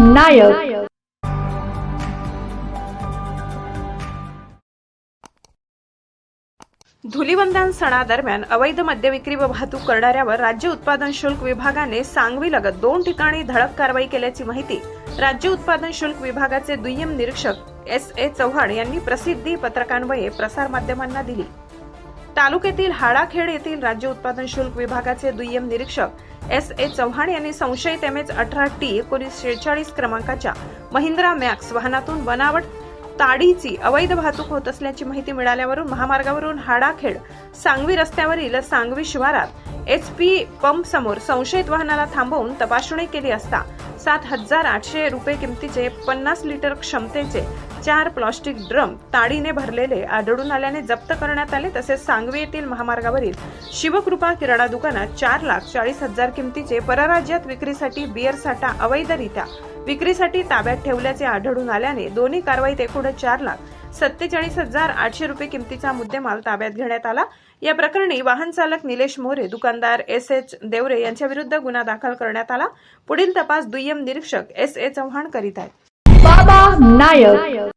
नायक. धुलीवंदन सणादरम्यान अवैध मद्यविक्री व वाहतूक करणाऱ्यावर राज्य उत्पादन शुल्क विभागाने सांगवी लगत दोन ठिकाणी धडक कारवाई केल्याची माहिती राज्य उत्पादन शुल्क विभागाचे दुय्यम निरीक्षक एस ए चव्हाण यांनी प्रसिद्धी पत्रकान्वये प्रसारमाध्यमांना दिली. तालुक्यातील हाडाखेड येथील राज्य उत्पादन शुल्क विभागाचे दुय्यम निरीक्षक एस ए चव्हाण यांनी संशयित एम एच अठरा टी एकोणीस शेहेचाळीस क्रमांकाच्या महिंद्रा मॅक्स वाहनातून बनावट ताडीची अवैध वाहतूक होत असल्याची माहिती मिळाल्यावरून महामार्गावरून हाडाखेड सांगवी रस्त्यावरील सांगवी शिवारात एच पी पंप समोर संशयित वाहनाला थांबवून तपासणी केली असता सात हजार आठशे रुपये किमतीचे पन्नास लिटर क्षमतेचे चार प्लास्टिक ड्रम ताडीने भरलेले आढळून आल्याने जप्त करण्यात आले तसेच सांगवी येथील महामार्गावरील शिवकृपा किराणा दुकानात चार लाख चाळीस हजार किमतीचे परराज्यात विक्रीसाठी बियर साठा अवैधरित्या विक्रीसाठी ताब्यात ठेवल्याचे आढळून आल्याने दोन्ही कारवाईत एकूण चार लाख सत्तेचाळीस हजार आठशे रुपये किमतीचा मुद्देमाल ताब्यात घेण्यात आला. या प्रकरणी वाहन चालक निलेश मोरे दुकानदार एस एच देवरे यांच्या विरुद्ध गुन्हा दाखल करण्यात आला. पुढील तपास दुय्यम निरीक्षक एस ए चव्हाण करीत आहेत. बाबा नायक.